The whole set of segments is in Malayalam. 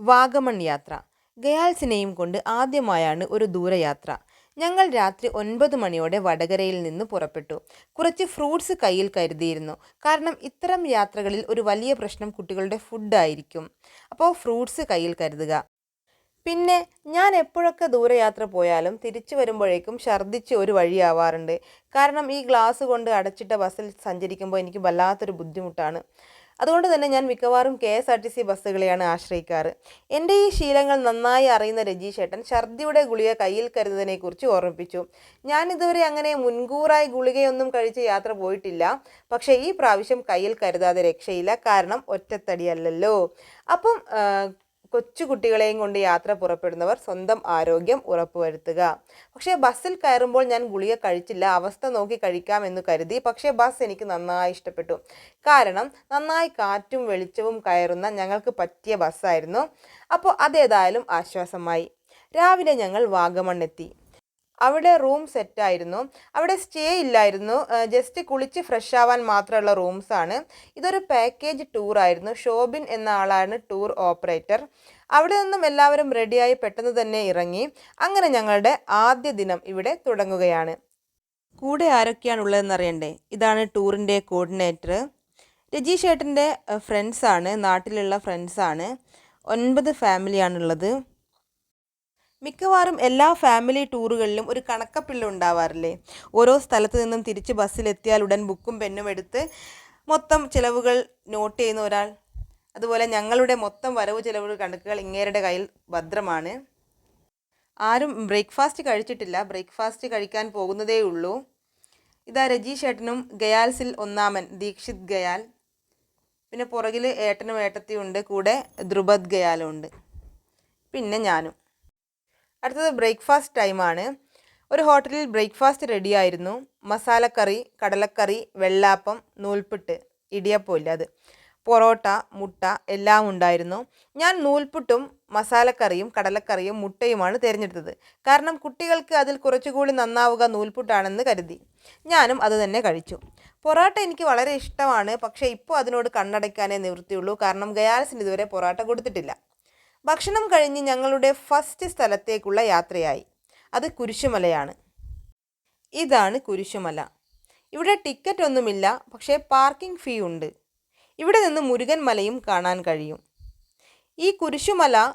വാഗമൺ യാത്ര. ഗയാൽസിനെയും കൊണ്ട് ആദ്യമായാണ് ഒരു ദൂരയാത്ര. ഞങ്ങൾ രാത്രി ഒൻപത് മണിയോടെ വടകരയിൽ നിന്ന് പുറപ്പെട്ടു. കുറച്ച് ഫ്രൂട്ട്സ് കയ്യിൽ കരുതിയിരുന്നു. കാരണം ഇത്തരം യാത്രകളിൽ ഒരു വലിയ പ്രശ്നം കുട്ടികളുടെ ഫുഡായിരിക്കും അപ്പോൾ ഫ്രൂട്ട്സ് കയ്യിൽ കരുതുക. പിന്നെ ഞാൻ എപ്പോഴൊക്കെ ദൂരയാത്ര പോയാലും തിരിച്ചു വരുമ്പോഴേക്കും ഛർദ്ദിച്ച് ഒരു വഴിയാവാറുണ്ട് കാരണം ഈ ഗ്ലാസ് കൊണ്ട് അടച്ചിട്ട ബസ്സിൽ സഞ്ചരിക്കുമ്പോൾ എനിക്ക് വല്ലാത്തൊരു ബുദ്ധിമുട്ടാണ്. അതുകൊണ്ട് തന്നെ ഞാൻ മിക്കവാറും K S R T C ബസ്സുകളെയാണ് ആശ്രയിക്കാറ്. എന്റെ ഈ ശീലങ്ങൾ നന്നായി അറിയുന്ന രജീഷ് ഏട്ടൻ ഛർദിയുടെ ഗുളിക കയ്യിൽ കരുതുന്നതിനെക്കുറിച്ച് ഓർമ്മിപ്പിച്ചു. ഞാൻ ഇതുവരെ അങ്ങനെ മുൻകൂറായി ഗുളികയൊന്നും കഴിച്ച് യാത്ര പോയിട്ടില്ല. പക്ഷേ ഈ പ്രാവശ്യം കയ്യിൽ കരുതാതെ രക്ഷയില്ല. കാരണം ഒറ്റത്തടിയല്ലല്ലോ അപ്പം ആ, കൊച്ചു കുട്ടികളെയും കൊണ്ട് യാത്ര പുറപ്പെടുന്നവർ സ്വന്തം ആരോഗ്യം ഉറപ്പുവരുത്തുക. പക്ഷേ ബസ്സിൽ കയറുമ്പോൾ ഞാൻ ഗുളിക കഴിച്ചില്ല അവസ്ഥ നോക്കി കഴിക്കാമെന്ന് കരുതി പക്ഷേ ബസ് എനിക്ക് നന്നായി ഇഷ്ടപ്പെട്ടു. കാരണം നന്നായി കാറ്റും വെളിച്ചവും കയറുന്ന ഞങ്ങൾക്ക് പറ്റിയ ബസ്സായിരുന്നു. അപ്പോൾ അതേതായാലും ആശ്വാസമായി. രാവിലെ ഞങ്ങൾ വാഗമണ്ണെത്തി. അവിടെ റൂം സെറ്റായിരുന്നു അവിടെ സ്റ്റേ ഇല്ലായിരുന്നു. ജസ്റ്റ് കുളിച്ച് ഫ്രഷ് ആവാൻ മാത്രമുള്ള റൂംസാണ് ഇതൊരു പാക്കേജ് ടൂർ ആയിരുന്നു. ഷോബിൻ എന്ന ആളാണ് ടൂർ ഓപ്പറേറ്റർ അവിടെ നിന്നും എല്ലാവരും റെഡിയായി പെട്ടെന്ന് തന്നെ ഇറങ്ങി. അങ്ങനെ ഞങ്ങളുടെ ആദ്യ ദിനം ഇവിടെ തുടങ്ങുകയാണ്. കൂടെ ആരൊക്കെയാണുള്ളതെന്ന് അറിയണ്ടേ ഇതാണ് ടൂറിന്റെ കോർഡിനേറ്റർ രജീഷേട്ടന്റെ ഫ്രണ്ട്സാണ് നാട്ടിലുള്ള ഫ്രണ്ട്സാണ് ഒൻപത് ഫാമിലിയാണുള്ളത് മിക്കവാറും എല്ലാ ഫാമിലി ടൂറുകളിലും ഒരു കണക്കപ്പിള്ള ഉണ്ടാവാറില്ലേ? ഓരോ സ്ഥലത്ത് നിന്നും തിരിച്ച് ബസ്സിലെത്തിയാൽ ഉടൻ ബുക്കും പെന്നും എടുത്ത് മൊത്തം ചിലവുകൾ നോട്ട് ചെയ്യുന്ന ഒരാൾ. അതുപോലെ ഞങ്ങളുടെ മൊത്തം വരവ് ചിലവ് കണക്കുകൾ ഇങ്ങേരുടെ കയ്യിൽ ഭദ്രമാണ്. ആരും ബ്രേക്ക്ഫാസ്റ്റ് കഴിച്ചിട്ടില്ല. ബ്രേക്ക്ഫാസ്റ്റ് കഴിക്കാൻ പോകുന്നതേ ഉള്ളൂ. ഇതാ രജീഷ് ഏട്ടനും ഗയാൽസിൽ ഒന്നാമൻ ദീക്ഷിത് ഗയാൽ. പിന്നെ പുറകിൽ ഏട്ടനും ഏട്ടത്തിയും ഉണ്ട്. കൂടെ ദ്രുപദ് ഗയാലും ഉണ്ട്. പിന്നെ ഞാനും. അടുത്തത് ബ്രേക്ക്ഫാസ്റ്റ് ടൈമാണ്. ഒരു ഹോട്ടലിൽ ബ്രേക്ക്ഫാസ്റ്റ് റെഡിയായിരുന്നു. മസാലക്കറി കടലക്കറി വെള്ളാപ്പം നൂൽപുട്ട് ഇടിയപ്പമില്ല അത്. പൊറോട്ട മുട്ട എല്ലാം ഉണ്ടായിരുന്നു. ഞാൻ നൂൽപുട്ടും മസാലക്കറിയും കടലക്കറിയും മുട്ടയുമാണ് തിരഞ്ഞെടുത്തത്. കാരണം കുട്ടികൾക്ക് അതിൽ കുറച്ചുകൂടി നന്നാവുക നൂൽപുട്ടാണെന്ന് കരുതി. ഞാനും അത് തന്നെ കഴിച്ചു. പൊറോട്ട എനിക്ക് വളരെ ഇഷ്ടമാണ്. പക്ഷേ ഇപ്പോൾ അതിനോട് കണ്ണടയ്ക്കാനേ നിവൃത്തിയുള്ളൂ. കാരണം ഗയാൽസിന് ഇതുവരെ പൊറോട്ട കൊടുത്തിട്ടില്ല. ഭക്ഷണം കഴിഞ്ഞ് ഞങ്ങളുടെ ഫസ്റ്റ് സ്ഥലത്തേക്കുള്ള യാത്രയായി. അത് കുരിശുമലയാണ്. ഇതാണ് കുരിശുമല. ഇവിടെ ടിക്കറ്റ് ഒന്നുമില്ല പക്ഷേ പാർക്കിംഗ് ഫീ ഉണ്ട്. ഇവിടെ നിന്ന് മുരുകൻ മലയും കാണാൻ കഴിയും. ഈ കുരിശുമല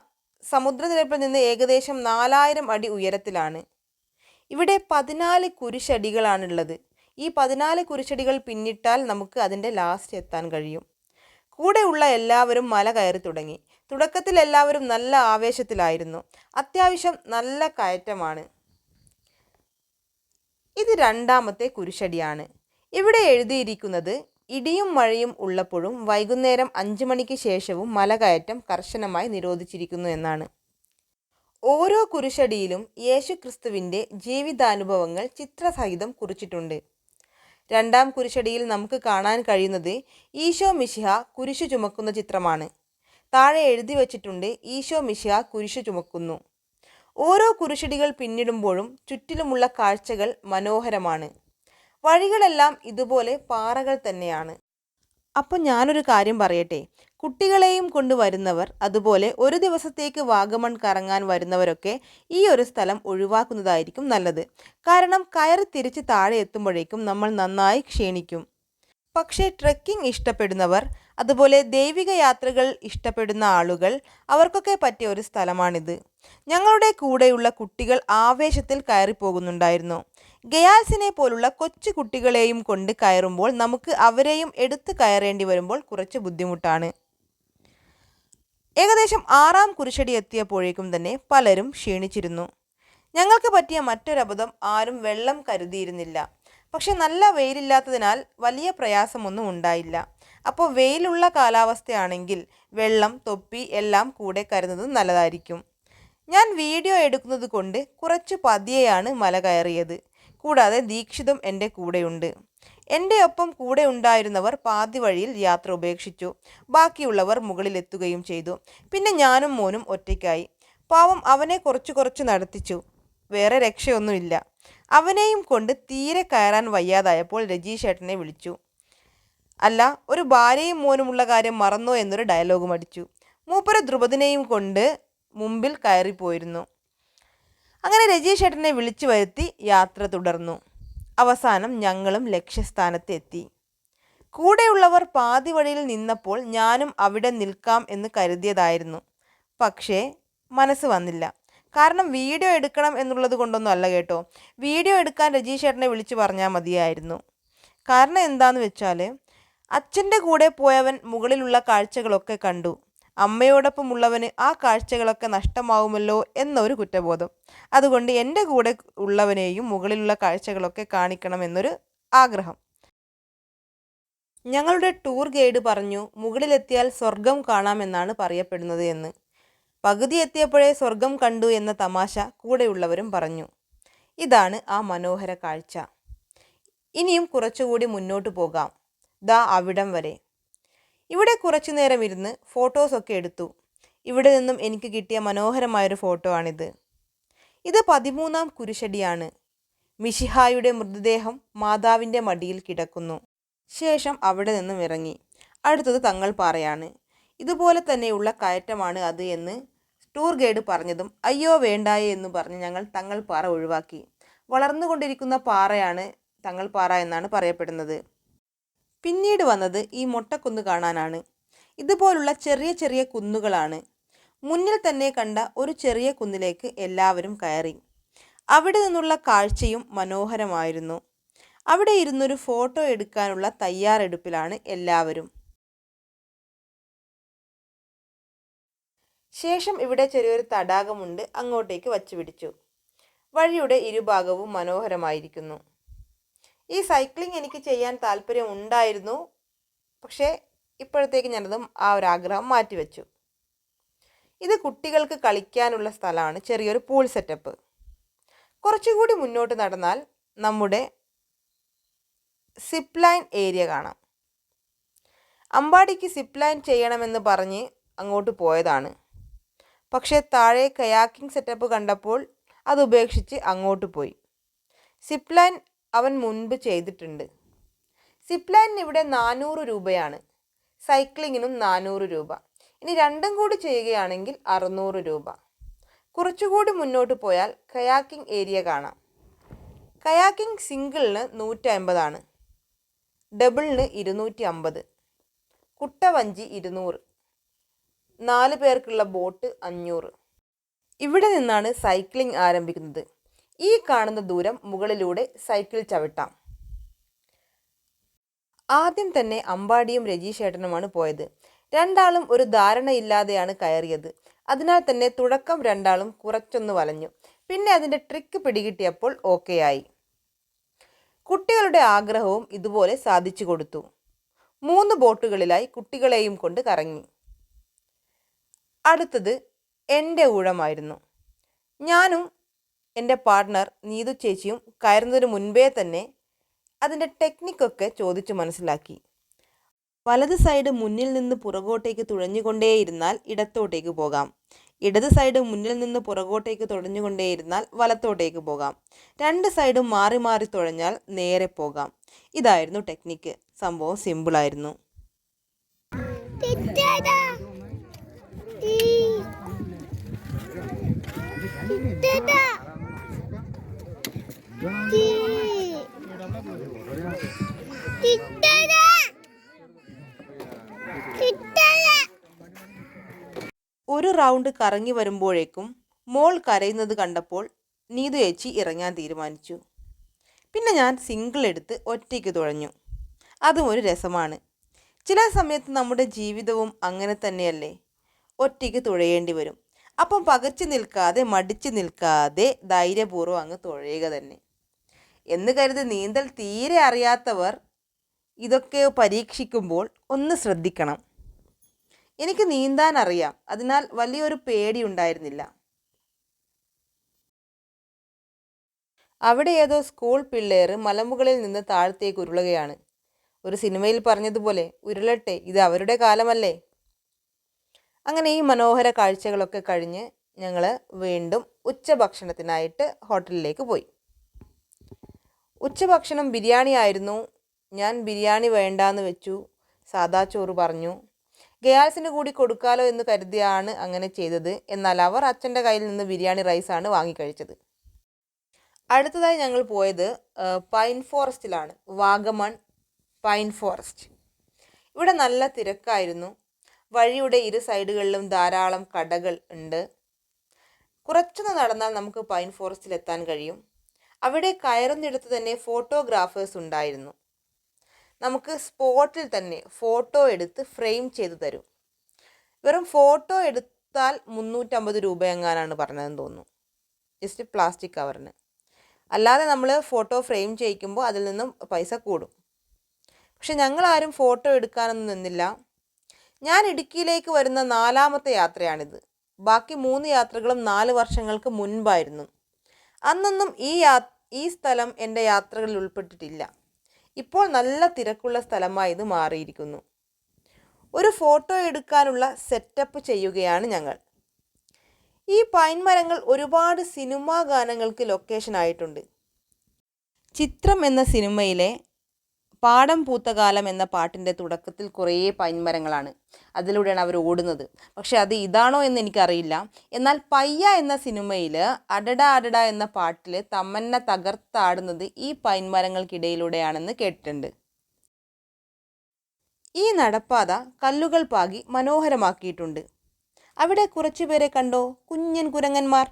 സമുദ്രനിരപ്പിൽ നിന്ന് ഏകദേശം നാലായിരം അടി ഉയരത്തിലാണ്. ഇവിടെ പതിനാല് കുരിശടികളാണുള്ളത്. ഈ പതിനാല് കുരിശടികൾ പിന്നിട്ടാൽ നമുക്ക് അതിന്റെ ലാസ്റ്റ് എത്താൻ കഴിയും. കൂടെയുള്ള എല്ലാവരും മല കയറി തുടങ്ങി. തുടക്കത്തിൽ എല്ലാവരും നല്ല ആവേശത്തിലായിരുന്നു. അത്യാവശ്യം നല്ല കയറ്റമാണ്. ഇത് രണ്ടാമത്തെ കുരിശടിയാണ്. ഇവിടെ എഴുതിയിരിക്കുന്നത് ഇടിയും മഴയും ഉള്ളപ്പോഴും വൈകുന്നേരം അഞ്ചു മണിക്ക് ശേഷവും മലകയറ്റം കർശനമായി നിരോധിച്ചിരിക്കുന്നു എന്നാണ്. ഓരോ കുരിശടിയിലും യേശു ക്രിസ്തുവിന്റെ ജീവിതാനുഭവങ്ങൾ ചിത്രസഹിതം കുറിച്ചിട്ടുണ്ട്. രണ്ടാം കുരിശടിയിൽ നമുക്ക് കാണാൻ കഴിയുന്നത് ഈശോ മിശിഹ കുരിശു ചുമക്കുന്ന ചിത്രമാണ്. താഴെ എഴുതി വച്ചിട്ടുണ്ട് ഈശോ മിശിഹ കുരിശു ചുമക്കുന്നു. ഓരോ കുരിശടികൾ പിന്നിടുമ്പോഴും ചുറ്റിലുമുള്ള കാഴ്ചകൾ മനോഹരമാണ്. വഴികളെല്ലാം ഇതുപോലെ പാറകൾ തന്നെയാണ്. അപ്പോൾ ഞാനൊരു കാര്യം പറയട്ടെ. കുട്ടികളെയും കൊണ്ട് വരുന്നവർ അതുപോലെ ഒരു ദിവസത്തേക്ക് വാഗമൺ കറങ്ങാൻ വരുന്നവരൊക്കെ ഈ ഒരു സ്ഥലം ഒഴിവാക്കുന്നതായിരിക്കും നല്ലത്. കാരണം കയറി തിരിച്ച് താഴെ എത്തുമ്പോഴേക്കും നമ്മൾ നന്നായി ക്ഷീണിക്കും. പക്ഷേ ട്രെക്കിംഗ് ഇഷ്ടപ്പെടുന്നവർ അതുപോലെ ദൈവിക യാത്രകൾ ഇഷ്ടപ്പെടുന്ന ആളുകൾ അവർക്കൊക്കെ പറ്റിയ ഒരു സ്ഥലമാണിത്. ഞങ്ങളുടെ കൂടെയുള്ള കുട്ടികൾ ആവേശത്തിൽ കയറിപ്പോകുന്നുണ്ടായിരുന്നു. ഗയാൽസിനെ പോലുള്ള കൊച്ചു കുട്ടികളെയും കൊണ്ട് കയറുമ്പോൾ നമുക്ക് അവരെയും എടുത്തു കയറേണ്ടി വരുമ്പോൾ കുറച്ച് ബുദ്ധിമുട്ടാണ്. ഏകദേശം ആറാം കുരിശടി എത്തിയപ്പോഴേക്കും തന്നെ പലരും ക്ഷീണിച്ചിരുന്നു. ഞങ്ങൾക്ക് പറ്റിയ മറ്റൊരബദ്ധം ആരും വെള്ളം കരുതിയിരുന്നില്ല. പക്ഷെ നല്ല വെയിലില്ലാത്തതിനാൽ വലിയ പ്രയാസമൊന്നും ഉണ്ടായില്ല. അപ്പോൾ വെയിലുള്ള കാലാവസ്ഥയാണെങ്കിൽ വെള്ളം തൊപ്പി എല്ലാം കൂടെ കരുതുന്നത് നല്ലതായിരിക്കും. ഞാൻ വീഡിയോ എടുക്കുന്നത് കൊണ്ട് കുറച്ച് പതിയെയാണ് മല കയറിയത്. കൂടാതെ ദീക്ഷിതും എന്റെ കൂടെയുണ്ട്. എന്റെ ഒപ്പം കൂടെ ഉണ്ടായിരുന്നവർ പാതി വഴിയിൽ യാത്ര ഉപേക്ഷിച്ചു. ബാക്കിയുള്ളവർ മുകളിലെത്തുകയും ചെയ്തു. പിന്നെ ഞാനും മോനും ഒറ്റയ്ക്കായി. പാവം അവനെ കുറച്ച് കുറച്ച് നടത്തിച്ചു. വേറെ രക്ഷയൊന്നുമില്ല. അവനെയും കൊണ്ട് തീരെ കയറാൻ വയ്യാതായപ്പോൾ രജീഷ് ഏട്ടനെ വിളിച്ചു. അല്ല ഒരു ഭാര്യയും മോനുമുള്ള കാര്യം മറന്നോ എന്നൊരു ഡയലോഗും അടിച്ചു മൂപ്പര ദ്രുപദിനെയും കൊണ്ട് മുമ്പിൽ കയറിപ്പോയിരുന്നു. അങ്ങനെ രജീഷ് ഏട്ടനെ വിളിച്ചു വരുത്തി യാത്ര തുടർന്നു. അവസാനം ഞങ്ങളും ലക്ഷ്യസ്ഥാനത്ത് എത്തി. കൂടെയുള്ളവർ പാതി വഴിയിൽ നിന്നപ്പോൾ ഞാനും അവിടെ നിൽക്കാം എന്ന് കരുതിയതായിരുന്നു. പക്ഷേ മനസ്സ് വന്നില്ല. കാരണം വീഡിയോ എടുക്കണം എന്നുള്ളത് കൊണ്ടൊന്നും അല്ല കേട്ടോ. വീഡിയോ എടുക്കാൻ രജീഷ് ഏട്ടനെ വിളിച്ചു പറഞ്ഞാൽ മതിയായിരുന്നു. കാരണം എന്താണെന്ന് വെച്ചാൽ അച്ഛന്റെ കൂടെ പോയവൻ മുകളിലുള്ള കാഴ്ചകളൊക്കെ കണ്ടു. അമ്മയോടൊപ്പമുള്ളവന് ആ കാഴ്ചകളൊക്കെ നഷ്ടമാവുമല്ലോ എന്നൊരു കുറ്റബോധം. അതുകൊണ്ട് എന്റെ കൂടെ ഉള്ളവനെയും മുകളിലുള്ള കാഴ്ചകളൊക്കെ കാണിക്കണമെന്നൊരു ആഗ്രഹം. ഞങ്ങളുടെ ടൂർ ഗൈഡ് പറഞ്ഞു മുകളിലെത്തിയാൽ സ്വർഗം കാണാമെന്നാണ് പറയപ്പെടുന്നത് എന്ന്. പകുതി എത്തിയപ്പോഴേ സ്വർഗം കണ്ടു എന്ന തമാശ കൂടെയുള്ളവരും പറഞ്ഞു. ഇതാണ് ആ മനോഹര കാഴ്ച. ഇനിയും കുറച്ചുകൂടി മുന്നോട്ട് പോകാം. ദാ അവിടം വരെ. ഇവിടെ കുറച്ചു നേരം ഇരുന്ന് ഫോട്ടോസൊക്കെ എടുത്തു. ഇവിടെ നിന്നും എനിക്ക് കിട്ടിയ മനോഹരമായൊരു ഫോട്ടോ ആണിത്. ഇത് പതിമൂന്നാം കുരിശടിയാണ്. മിഷിഹായുടെ മൃതദേഹം മാതാവിന്റെ മടിയിൽ കിടക്കുന്നു. ശേഷം അവിടെ നിന്നും ഇറങ്ങി. അടുത്തത് തങ്ങൾ പാറയാണ്. ഇതുപോലെ തന്നെയുള്ള കയറ്റമാണ് അത് എന്ന് ടൂർ ഗൈഡ് പറഞ്ഞതും അയ്യോ വേണ്ടായേ എന്ന് പറഞ്ഞ് ഞങ്ങൾ തങ്ങൾ പാറ ഒഴിവാക്കി. വളർന്നുകൊണ്ടിരിക്കുന്ന പാറയാണ് തങ്ങൾ പാറ എന്നാണ് പറയപ്പെടുന്നത്. പിന്നീട് വന്നത് ഈ മൊട്ടക്കുന്ന് കാണാനാണ്. ഇതുപോലുള്ള ചെറിയ ചെറിയ കുന്നുകളാണ്. മുന്നിൽ തന്നെ കണ്ട ഒരു ചെറിയ കുന്നിലേക്ക് എല്ലാവരും കയറി. അവിടെ നിന്നുള്ള കാഴ്ചയും മനോഹരമായിരുന്നു. അവിടെ ഇരുന്നൊരു ഫോട്ടോ എടുക്കാനുള്ള തയ്യാറെടുപ്പിലാണ് എല്ലാവരും. ശേഷം ഇവിടെ ചെറിയൊരു തടാകമുണ്ട്. അങ്ങോട്ടേക്ക് വച്ചു പിടിച്ചു. വഴിയുടെ ഇരുഭാഗവും മനോഹരമായിരിക്കുന്നു. ഈ സൈക്ലിംഗ് എനിക്ക് ചെയ്യാൻ താല്പര്യം ഉണ്ടായിരുന്നു. പക്ഷേ ഇപ്പോഴത്തേക്ക് ഞാനത് ആ ഒരു ആഗ്രഹം മാറ്റിവെച്ചു ഇത് കുട്ടികൾക്ക് കളിക്കാനുള്ള സ്ഥലമാണ് ചെറിയൊരു പൂൾ സെറ്റപ്പ് കുറച്ചുകൂടി മുന്നോട്ട് നടന്നാൽ നമ്മുടെ സിപ്പ് ലൈൻ ഏരിയ കാണാം. അമ്പാടിക്ക് സിപ്പ് ലൈൻ ചെയ്യണമെന്ന് പറഞ്ഞ് അങ്ങോട്ട് പോയതാണ്. പക്ഷേ താഴെ കയാക്കിംഗ് സെറ്റപ്പ് കണ്ടപ്പോൾ അത് ഉപേക്ഷിച്ച് അങ്ങോട്ട് പോയി. സിപ്പ് ലൈൻ അവൻ മുൻപ് ചെയ്തിട്ടുണ്ട്. സിപ്ലൈനിന് ഇവിടെ നാനൂറ് രൂപയാണ്. സൈക്ലിങ്ങിനും നാനൂറ് രൂപ. ഇനി രണ്ടും കൂടി ചെയ്യുകയാണെങ്കിൽ അറുന്നൂറ് രൂപ. കുറച്ചുകൂടി മുന്നോട്ട് പോയാൽ കയാക്കിംഗ് ഏരിയ കാണാം. കയാക്കിംഗ് സിംഗിളിന് നൂറ്റി അമ്പതാണ് ഡബിളിന് ഇരുന്നൂറ്റി അമ്പത് കുട്ടവഞ്ചി ഇരുന്നൂറ്. നാല് പേർക്കുള്ള ബോട്ട് അഞ്ഞൂറ്. ഇവിടെ നിന്നാണ് സൈക്ലിംഗ് ആരംഭിക്കുന്നത്. ഈ കാണുന്ന ദൂരം മുകളിലൂടെ സൈക്കിൾ ചവിട്ടാം. ആദ്യം തന്നെ അമ്പാടിയും രജീഷേട്ടനുമാണ് പോയത്. രണ്ടാളും ഒരു ധാരണയില്ലാതെയാണ് കയറിയത്. അതിനാൽ തന്നെ തുടക്കം രണ്ടാളും കുറച്ചൊന്ന് വലഞ്ഞു. പിന്നെ അതിന്റെ ട്രിക്ക് പിടികിട്ടിയപ്പോൾ ഓക്കെ ആയി. കുട്ടികളുടെ ആഗ്രഹവും ഇതുപോലെ സാധിച്ചു കൊടുത്തു. മൂന്ന് ബോട്ടുകളിലായി കുട്ടികളെയും കൊണ്ട് കറങ്ങി. അടുത്തത് എന്റെ ഊഴമായിരുന്നു. ഞാനും എന്റെ പാർട്ട്ണർ നീതു ചേച്ചിയും കയറുന്നതിന് മുൻപേ തന്നെ അതിന്റെ ടെക്നിക്കൊക്കെ ചോദിച്ചു മനസ്സിലാക്കി. വലത് സൈഡ് മുന്നിൽ നിന്ന് പുറകോട്ടേക്ക് തുഴഞ്ഞുകൊണ്ടേയിരുന്നാൽ ഇടത്തോട്ടേക്ക് പോകാം. ഇടത് സൈഡ് മുന്നിൽ നിന്ന് പുറകോട്ടേക്ക് തുഴഞ്ഞുകൊണ്ടേയിരുന്നാൽ വലത്തോട്ടേക്ക് പോകാം. രണ്ട് സൈഡും മാറി മാറി തുഴഞ്ഞാൽ നേരെ പോകാം. ഇതായിരുന്നു ടെക്നിക്ക് സംഭവം സിമ്പിളായിരുന്നു ഒരു റൗണ്ട് കറങ്ങി വരുമ്പോഴേക്കും മോൾ കരയുന്നത് കണ്ടപ്പോൾ നീതു ചേച്ചി ഇറങ്ങാൻ തീരുമാനിച്ചു. പിന്നെ ഞാൻ സിംഗിൾ എടുത്ത് ഒറ്റയ്ക്ക് തുഴഞ്ഞു. അതും ഒരു രസമാണ്. ചില സമയത്ത് നമ്മുടെ ജീവിതവും അങ്ങനെ തന്നെയല്ലേ? ഒറ്റയ്ക്ക് തുഴയേണ്ടി വരും. അപ്പം പകച്ചു നിൽക്കാതെ മടിച്ചു നിൽക്കാതെ ധൈര്യപൂർവം അങ്ങ് തുഴയുക തന്നെ. എന്ന് കരുതി നീന്തൽ തീരെ അറിയാത്തവർ ഇതൊക്കെ പരീക്ഷിക്കുമ്പോൾ ഒന്ന് ശ്രദ്ധിക്കണം. എനിക്ക് നീന്താൻ അറിയാം. അതിനാൽ വലിയൊരു പേടി ഉണ്ടായിരുന്നില്ല. അവിടെ ഏതോ സ്കൂൾ പിള്ളേർ മലമുകളിൽ നിന്ന് താഴത്തേക്ക് ഉരുളുകയാണ്. ഒരു സിനിമയിൽ പറഞ്ഞതുപോലെ ഉരുളട്ടെ ഇത് അവരുടെ കാലമല്ലേ? അങ്ങനെ ഈ മനോഹര കാഴ്ചകളൊക്കെ കഴിഞ്ഞ് ഞങ്ങൾ വീണ്ടും ഉച്ചഭക്ഷണത്തിനായിട്ട് ഹോട്ടലിലേക്ക് പോയി. ഉച്ചഭക്ഷണം ബിരിയാണി ആയിരുന്നു. ഞാൻ ബിരിയാണി വേണ്ടാന്ന് വെച്ചു. സാദാ ചോറ് പറഞ്ഞു. ഗയാൽസിന് കൂടി കൊടുക്കാലോ എന്ന് കരുതിയാണ് അങ്ങനെ ചെയ്തത്. എന്നാൽ അവർ അച്ഛന്റെ കയ്യിൽ നിന്ന് ബിരിയാണി റൈസാണ് വാങ്ങിക്കഴിച്ചത്. അടുത്തതായി ഞങ്ങൾ പോയത് പൈൻ ഫോറസ്റ്റിലാണ്. Vagamon pine forest. ഇവിടെ നല്ല തിരക്കായിരുന്നു. വഴിയുടെ ഇരു സൈഡുകളിലും ധാരാളം കടകൾ ഉണ്ട്. കുറച്ചൊന്ന് നടന്നാൽ നമുക്ക് പൈൻ ഫോറസ്റ്റിൽ എത്താൻ കഴിയും. അവിടെ കയറുന്നിടത്ത് തന്നെ ഫോട്ടോഗ്രാഫേഴ്സ് ഉണ്ടായിരുന്നു. നമുക്ക് സ്പോട്ടിൽ തന്നെ ഫോട്ടോ എടുത്ത് ഫ്രെയിം ചെയ്തു തരും. വെറും ഫോട്ടോ എടുത്താൽ മുന്നൂറ്റമ്പത് രൂപ എങ്ങാനാണ് പറഞ്ഞതെന്ന് തോന്നുന്നു. ജസ്റ്റ് പ്ലാസ്റ്റിക് കവറിന് അല്ലാതെ നമ്മൾ ഫോട്ടോ ഫ്രെയിം ചെയ്യിക്കുമ്പോൾ അതിൽ നിന്നും പൈസ കൂടും. പക്ഷെ ഞങ്ങളാരും ഫോട്ടോ എടുക്കാനൊന്നും നിന്നില്ല. ഞാൻ ഇടുക്കിയിലേക്ക് വരുന്ന നാലാമത്തെ യാത്രയാണിത്. ബാക്കി മൂന്ന് യാത്രകളും നാല് വർഷങ്ങൾക്ക് മുൻപായിരുന്നു. അന്നൊന്നും ഈ യാ ഈ സ്ഥലം എന്റെ യാത്രകളിൽ ഉൾപ്പെട്ടിട്ടില്ല. ഇപ്പോൾ നല്ല തിരക്കുള്ള സ്ഥലമായി ഇത് മാറിയിരിക്കുന്നു. ഒരു ഫോട്ടോ എടുക്കാനുള്ള സെറ്റപ്പ് ചെയ്യുകയാണ് ഞങ്ങൾ. ഈ പൈൻ മരങ്ങൾ ഒരുപാട് സിനിമാ ഗാനങ്ങൾക്ക് ലൊക്കേഷൻ ആയിട്ടുണ്ട്. ചിത്രം എന്ന സിനിമയിലെ പാടം പൂത്തകാലം എന്ന പാട്ടിന്റെ തുടക്കത്തിൽ കുറേ പൈൻമരങ്ങളാണ് അതിലൂടെയാണ് അവർ ഓടുന്നത്. പക്ഷെ അത് ഇതാണോ എന്ന് എനിക്കറിയില്ല. എന്നാൽ പയ്യ എന്ന സിനിമയിൽ അടട അടട എന്ന പാട്ടിൽ തമ്മന്ന തകർത്താടുന്നത് ഈ പൈൻമരങ്ങൾക്കിടയിലൂടെയാണെന്ന് കേട്ടിട്ടുണ്ട്. ഈ നടപ്പാത കല്ലുകൾ പാകി മനോഹരമാക്കിയിട്ടുണ്ട്. അവിടെ കുറച്ചുപേരെ കണ്ടോ? കുഞ്ഞൻ കുരങ്ങന്മാർ.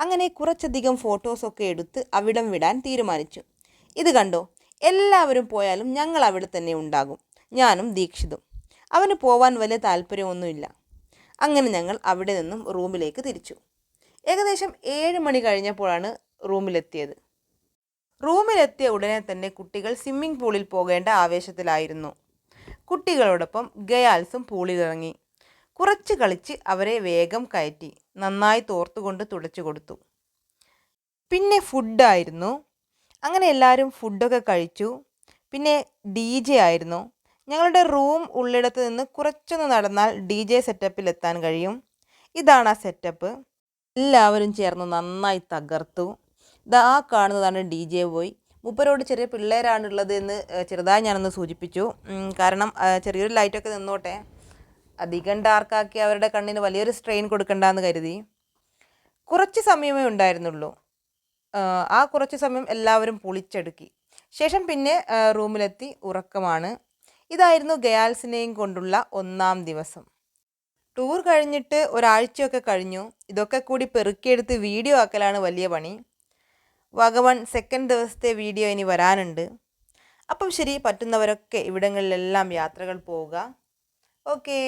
അങ്ങനെ കുറച്ചധികം ഫോട്ടോസൊക്കെ എടുത്ത് അവിടം വിടാൻ തീരുമാനിച്ചു. ഇത് കണ്ടോ? എല്ലാവരും പോയാലും ഞങ്ങൾ അവിടെ തന്നെ ഉണ്ടാകും. ഞാനും ദീക്ഷിതും. അവന് പോവാൻ വലിയ താല്പര്യമൊന്നുമില്ല. അങ്ങനെ ഞങ്ങൾ അവിടെ നിന്നും റൂമിലേക്ക് തിരിച്ചു. ഏകദേശം ഏഴ് മണി കഴിഞ്ഞപ്പോഴാണ് റൂമിലെത്തിയത്. റൂമിലെത്തിയ ഉടനെ തന്നെ കുട്ടികൾ സ്വിമ്മിംഗ് പൂളിൽ പോകേണ്ട ആവേശത്തിലായിരുന്നു. കുട്ടികളോടൊപ്പം ഗയാൽസും പൂളിലിറങ്ങി. കുറച്ച് കളിച്ച് അവരെ വേഗം കയറ്റി നന്നായി തോർത്തുകൊണ്ട് തുടച്ചു കൊടുത്തു. പിന്നെ ഫുഡായിരുന്നു അങ്ങനെ എല്ലാവരും ഫുഡൊക്കെ കഴിച്ചു. പിന്നെ ഡി ജെ ആയിരുന്നു. ഞങ്ങളുടെ റൂം ഉള്ളിടത്ത് നിന്ന് കുറച്ചൊന്ന് നടന്നാൽ ഡി ജെ സെറ്റപ്പിൽ എത്താൻ കഴിയും. ഇതാണ് ആ സെറ്റപ്പ് എല്ലാവരും ചേർന്ന് നന്നായി തകർത്തു. ഇതാ ആ കാണുന്നതാണ് ഡി ജെ ബോയ്. മൂപ്പരോട് ചെറിയ പിള്ളേരാണുള്ളത് എന്ന് ചെറുതായി ഞാനൊന്ന് സൂചിപ്പിച്ചു. കാരണം ചെറിയൊരു ലൈറ്റൊക്കെ നിന്നോട്ടെ. അധികം ഡാർക്കാക്കി അവരുടെ കണ്ണിന് വലിയൊരു സ്ട്രെയിൻ കൊടുക്കണ്ടെന്ന് കരുതി. കുറച്ച് സമയമേ ഉണ്ടായിരുന്നുള്ളൂ. ആ, കുറച്ച് സമയം എല്ലാവരും പൊളിച്ചെടുക്കി. ശേഷം പിന്നെ റൂമിലെത്തി ഉറക്കമാണ്. ഇതായിരുന്നു ഗയാൽസിനെയും കൊണ്ടുള്ള ഒന്നാം ദിവസം. ടൂർ കഴിഞ്ഞിട്ട് ഒരാഴ്ചയൊക്കെ കഴിഞ്ഞു. ഇതൊക്കെ കൂടി പെറുക്കിയെടുത്ത് വീഡിയോ ആക്കലാണ് വലിയ പണി. വകവൺ സെക്കൻഡ് ദിവസത്തെ വീഡിയോ ഇനി വരാനുണ്ട്. അപ്പം ശരി പറ്റുന്നവരൊക്കെ ഇവിടങ്ങളിലെല്ലാം യാത്രകൾ പോവുക. ഓക്കേ.